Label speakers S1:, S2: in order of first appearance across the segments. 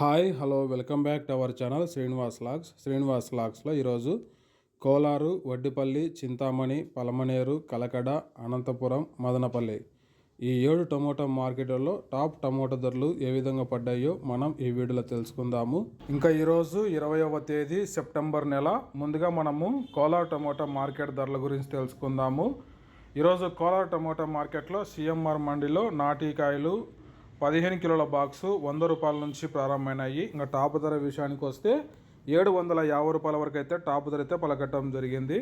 S1: Hi hello welcome back to our channel Srinivas logs. Srinivas లాగ్స్లో ఈరోజు కోలారు వడ్డిపల్లి చింతామణి పలమనేరు కలకడ అనంతపురం మదనపల్లి ఈ ఏడు tomato మార్కెట్లలో టాప్ టమోటా ధరలు ఏ విధంగా పడ్డాయో మనం ఈ వీడియోలో తెలుసుకుందాము. ఇంకా ఈరోజు ఇరవైవ తేదీ సెప్టెంబర్ నెల. ముందుగా మనము కోలార్ టమోటా మార్కెట్ ధరల గురించి తెలుసుకుందాము. ఈరోజు కోలార్ టమోటా మార్కెట్లో సిఎంఆర్ మండిలో నాటికాయలు పదిహేను కిలోల బాక్సు వంద రూపాయల నుంచి ప్రారంభమైనాయి. ఇంకా టాప్ ధర విషయానికి వస్తే ఏడు వందల యాభై రూపాయల వరకు అయితే టాప్ ధర అయితే పలకట్టడం జరిగింది.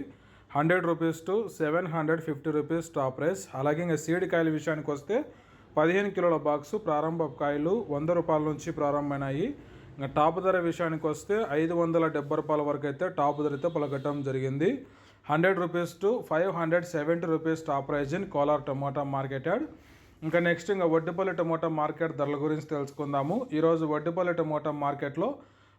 S1: Hundred rupees to seven hundred fifty rupees top price. అలాగే ఇంకా సీడ్ కాయల విషయానికి వస్తే పదిహేను కిలోల బాక్సు ప్రారంభ కాయలు వంద రూపాయల నుంచి ప్రారంభమైనాయి. ఇంకా టాప్ ధర విషయానికి వస్తే ఐదు వందల డెబ్బై రూపాయల వరకు అయితే టాప్ ధర అయితే పలకట్టడం జరిగింది. Hundred rupees to five hundred seventy rupees top prize in Kolar tomato market yard. ఇంకా నెక్స్ట్ ఇంకా వడ్డిపల్లి టమోటా మార్కెట్ ధరల గురించి తెలుసుకుందాము. ఈరోజు వడ్డిపల్లి టమోటా మార్కెట్లో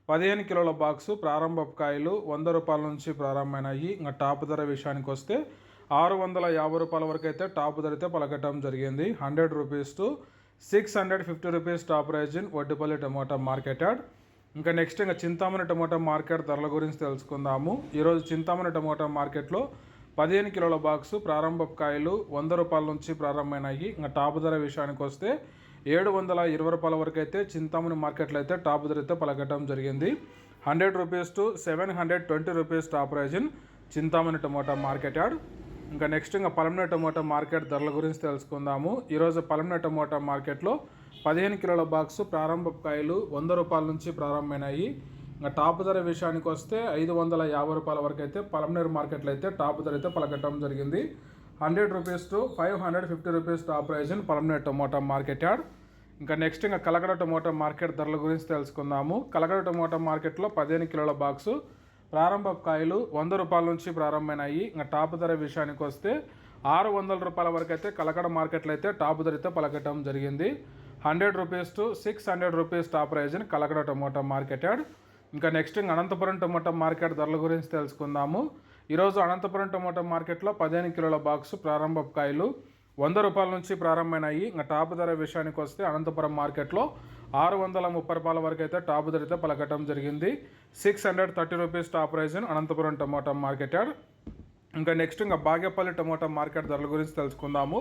S1: పదిహేను కిలోల బాక్సు ప్రారంభ కాయలు వంద రూపాయల నుంచి ప్రారంభమైనాయి. ఇంకా టాప్ ధర విషయానికి వస్తే ఆరు వందల యాభై రూపాయల వరకు అయితే టాప్ ధర అయితే పలకటం జరిగింది. Hundred rupees to six hundred fifty rupees top prize in Vaddipalli tomato market yard. ఇంకా నెక్స్ట్ ఇంకా చింతామణి టమోటా మార్కెట్ ధరల గురించి తెలుసుకుందాము. ఈరోజు చింతామణి టమోటా మార్కెట్లో పదిహేను కిలోల బాక్సు ప్రారంభ కాయలు వంద రూపాయల నుంచి ప్రారంభమైనాయి. ఇంకా టాప్ ధర విషయానికి వస్తే ఏడు వందల ఇరవై రూపాయల వరకు అయితే చింతామణి మార్కెట్లో అయితే టాప్ ధర అయితే పలకటం జరిగింది. Hundred rupees to seven hundred twenty rupees top prize in Chintamani tomato market yard. ఇంకా నెక్స్ట్ ఇంకా పలమనే టమోటా మార్కెట్ ధరల గురించి తెలుసుకుందాము. ఈరోజు పలమనే టమోటా మార్కెట్లో పదిహేను కిలోల బాక్సు ప్రారంభ కాయలు వంద రూపాయల నుంచి ప్రారంభమైనాయి. ఇంకా టాప్ ధర విషయానికి వస్తే ఐదు వందల యాభై రూపాయల వరకు అయితే పలమనేరు మార్కెట్లో అయితే టాప్ ధర అయితే పలకటం జరిగింది. Hundred rupees to five hundred fifty rupees top prize in Palamaner tomato market yard ఇంకా నెక్స్ట్ ఇంకా కలకడ టమోటా మార్కెట్ ధరల గురించి తెలుసుకుందాము. కలకడ టమోటా మార్కెట్లో పదిహేను కిలోల బాక్సు ప్రారంభ కాయలు వంద రూపాయల నుంచి ప్రారంభమైనాయి. ఇంకా టాప్ ధర విషయానికి వస్తే ఆరు వందల రూపాయల వరకు అయితే కలకడ మార్కెట్లో అయితే టాప్ ధర అయితే పలకటం జరిగింది. Hundred rupees to six hundred rupees top prize in Kalakada tomato market yard ఇంకా నెక్స్ట్ అనంతపురం టొమాటో మార్కెట్ ధరల గురించి తెలుసుకుందాము. ఈరోజు అనంతపురం టొమాటో మార్కెట్లో పదిహేను కిలోల బాక్స్ ప్రారంభ కాయలు వంద రూపాయల నుంచి ప్రారంభమైనాయి. ఇంకా టాప్ ధర విషయానికి వస్తే అనంతపురం మార్కెట్లో ఆరు వందల ముప్పై రూపాయల వరకు అయితే టాప్ ధర అయితే పలకటం జరిగింది. Six hundred thirty rupees top prize Anantapur tomato market ఇంకా నెక్స్ట్ ఇంకా బాగేపల్లి టమోటా మార్కెట్ ధరల గురించి తెలుసుకుందాము.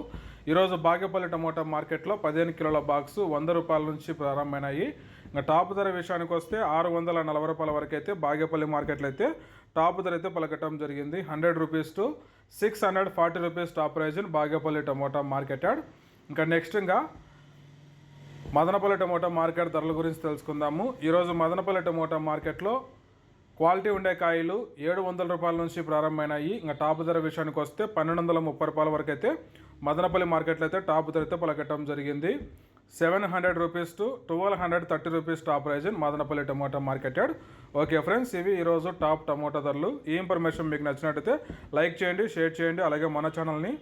S1: ఈరోజు బాగేపల్లి టమోటా మార్కెట్లో పదిహేను కిలోల బాక్స్ వంద రూపాయల నుంచి ప్రారంభమైనాయి. ఇంకా టాప్ ధర విషయానికి వస్తే ఆరు వందల నలభై రూపాయల వరకు అయితే బాగేపల్లి మార్కెట్లో అయితే టాప్ ధర అయితే పలకటం జరిగింది. Hundred rupees to six hundred forty rupees top prize Bagepalli tomato market yard. ఇంకా నెక్స్ట్ ఇంకా మదనపల్లి టమోటా మార్కెట్ ధరల గురించి తెలుసుకుందాము. ఈరోజు మదనపల్లి టమోటా మార్కెట్లో క్వాలిటీ ఉండే కాయలు ఏడు వందల రూపాయల నుంచి ప్రారంభమైనాయి. ఇంకా టాప్ ధర విషయానికి వస్తే పన్నెండు వందల ముప్పై రూపాయల వరకు అయితే మదనపల్లి మార్కెట్లో అయితే టాప్ ధర అయితే పలకటం జరిగింది. Seven hundred rupees to twelve hundred thirty rupees top prize in Madanapalle tomato market yard okay friends ఇవి ఈరోజు టాప్ టమోటా ధరలు. ఈ ఇన్ఫర్మేషన్ మీకు నచ్చినట్టయితే లైక్ చేయండి షేర్ చేయండి అలాగే మన ఛానల్ని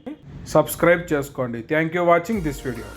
S1: సబ్స్క్రైబ్ చేసుకోండి. Thank you watching this video